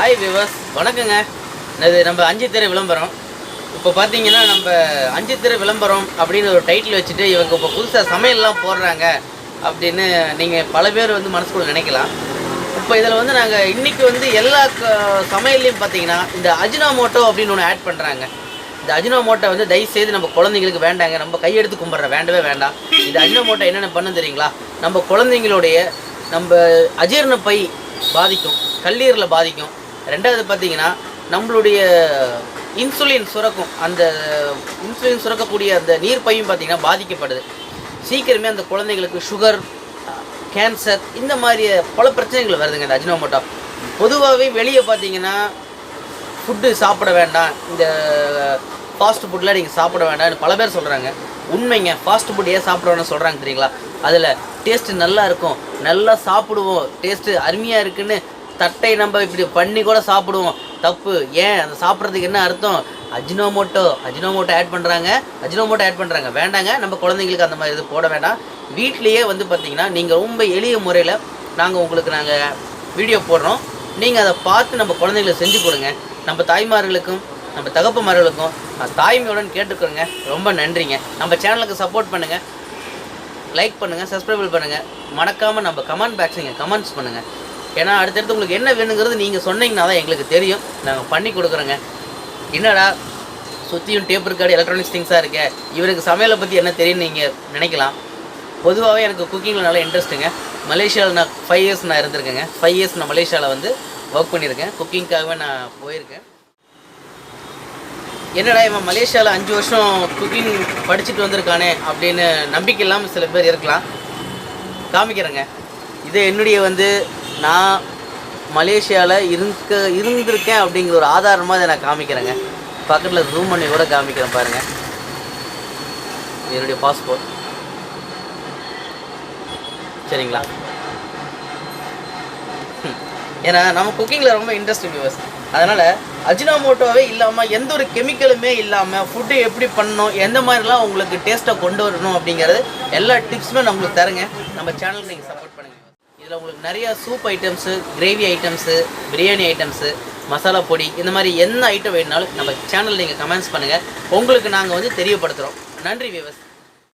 Hi viewers வணக்கங்க. இது நம்ம அஞ்சு திரை விளம்பரம். இப்போ பார்த்தீங்கன்னா நம்ம அஞ்சு திரை விளம்பரம் அப்படின்னு ஒரு டைட்டில் வச்சுட்டு இவங்க இப்போ புதுசாக சமையல்லாம் போடுறாங்க அப்படின்னு நீங்கள் பல பேர் வந்து மனசுக்குள்ள நினைக்கலாம். இப்போ இதில் வந்து நாங்கள் இன்றைக்கி வந்து எல்லா க- சமையல்லையும் பார்த்தீங்கன்னா இந்த அஜினாமோட்டோ அப்படின்னு ஒன்று ஆட் பண்ணுறாங்க இந்த அஜினோமோட்டோ வந்து தயவு செய்து நம்ம குழந்தைங்களுக்கு வேண்டாங்க. நம்ம கையெடுத்து கும்பிட்ற வேண்டவே வேண்டாம். இந்த அஜினோமோட்டோ என்னென்ன பண்ணு தெரியுங்களா? நம்ம குழந்தைங்களுடைய நம்ம அஜீர்ண பை பாதிக்கும். கல்லீரலை பாதிக்கும். ரெண்டாவது பார்த்தீங்கன்னா நம்மளுடைய இன்சுலின் சுரக்கும் அந்த இன்சுலின் சுரக்கக்கூடிய அந்த நீர் பையும் பார்த்தீங்கன்னா பாதிக்கப்படுது. சீக்கிரமே அந்த குழந்தைங்களுக்கு சுகர் கேன்சர் இந்த மாதிரி பல பிரச்சனைகள் வருதுங்க இந்த அஜினோமோட்டோ பொதுவாகவே வெளியே பார்த்தீங்கன்னா ஃபுட்டு சாப்பிட வேண்டாம். இந்த ஃபாஸ்ட் ஃபுட்லாம் நீங்கள் சாப்பிட வேண்டாம்னு பல பேர் சொல்கிறாங்க உண்மைங்க ஃபாஸ்ட் ஃபுட் ஏன் சாப்பிட வேணாம்னு சொல்கிறாங்க தெரியுங்களா? அதில் டேஸ்ட்டு நல்லா இருக்கும். நல்லா சாப்பிடுவோம். டேஸ்ட்டு அருமையாக இருக்குன்னு தட்டை நம்ம இப்படி பண்ணி கூட சாப்பிடுவோம். தப்பு. ஏன்? அந்த சாப்பிட்றதுக்கு என்ன அர்த்தம்? அஜினோமோட்டோ அஜினோமோட்டோ ஆட் பண்ணுறாங்க அஜினோமோட்டோ ஆட் பண்ணுறாங்க வேண்டாங்க. நம்ம குழந்தைங்களுக்கு அந்த மாதிரி இது போட வேண்டாம். வீட்லேயே வந்து பார்த்தீங்கன்னா நீங்கள் ரொம்ப எளிய முறையில் நாங்கள் உங்களுக்கு நாங்கள் வீடியோ போடுறோம். நீங்கள் அதை பார்த்து நம்ம குழந்தைங்களுக்கு செஞ்சு கொடுங்க. நம்ம தாய்மார்களுக்கும் நம்ம தகப்பமார்களுக்கும் நான் தாய்மையுடன் கேட்டுக்கிறோங்க. ரொம்ப நன்றிங்க. நம்ம சேனலுக்கு சப்போர்ட் பண்ணுங்கள் லைக் பண்ணுங்கள் சப்ஸ்கிரைபிள் பண்ணுங்கள் மறக்காமல் நம்ம கமெண்ட் பாக்ஸிங்க கமெண்ட்ஸ் பண்ணுங்கள் ஏன்னா அடுத்தடுத்து உங்களுக்கு என்ன வேணுங்கிறது நீங்கள் சொன்னீங்கன்னா தான் எங்களுக்கு தெரியும். நாங்கள் பண்ணி கொடுக்குறோங்க. என்னடா சுற்றியும் டேப் இருக்காடு எலக்ட்ரானிக்ஸ் திங்ஸாக இருக்கே. இவருக்கு சமையலை பற்றி என்ன தெரியும்னு நீங்கள் நினைக்கலாம். பொதுவாகவே எனக்கு குக்கிங்கில் நல்லா இன்ட்ரெஸ்ட்டுங்க மலேசியாவில் நான் ஃபைவ் இயர்ஸ் நான் இருந்திருக்கேங்க. ஃபைவ் இயர்ஸ் நான் மலேசியாவில் வந்து ஒர்க் பண்ணியிருக்கேன். குக்கிங்க்காகவே நான் போயிருக்கேன். என்னடா இவன் மலேசியாவில் அஞ்சு வருஷம் குக்கிங் படிச்சுட்டு வந்திருக்கானே அப்படின்னு நம்பிக்கை இல்லாமல் சில பேர் இருக்கலாம். காமிக்கிறேங்க. இது என்னுடைய வந்து நான் மலேசியாவில் இருக்க இருந்திருக்கேன் அப்படிங்கிற ஒரு ஆதாரமாக இதை நான் காமிக்கிறேங்க. பக்கத்தில் ரூம் பண்ணி கூட காமிக்கிறேன் பாருங்கள் என்னுடைய பாஸ்போர்ட் சரிங்களா? ஏன்னா நம்ம குக்கிங்கில் ரொம்ப இன்ட்ரெஸ்ட் வியூவர்ஸ் அதனால் அஜினாமோட்டோவே இல்லாமல் எந்த ஒரு கெமிக்கலுமே இல்லாமல் ஃபுட்டு எப்படி பண்ணணும் எந்த மாதிரிலாம் உங்களுக்கு டேஸ்ட்டை கொண்டு வரணும் அப்படிங்கிறது எல்லா டிப்ஸுமே நான் உங்களுக்கு நம்ம சேனலுக்கு நீங்கள் சப்போர்ட் பண்ணுங்கள் இதில் உங்களுக்கு நிறைய soup items gravy items biryani items masala பொடி இந்த மாதிரி என்ன ஐட்டம் வேணுனாலும் நம்ம சேனல் நீங்கள் கமெண்ட்ஸ் பண்ணுங்கள் உங்களுக்கு நாங்கள் வந்து தெரியப்படுத்துகிறோம் நன்றி விவசாயம்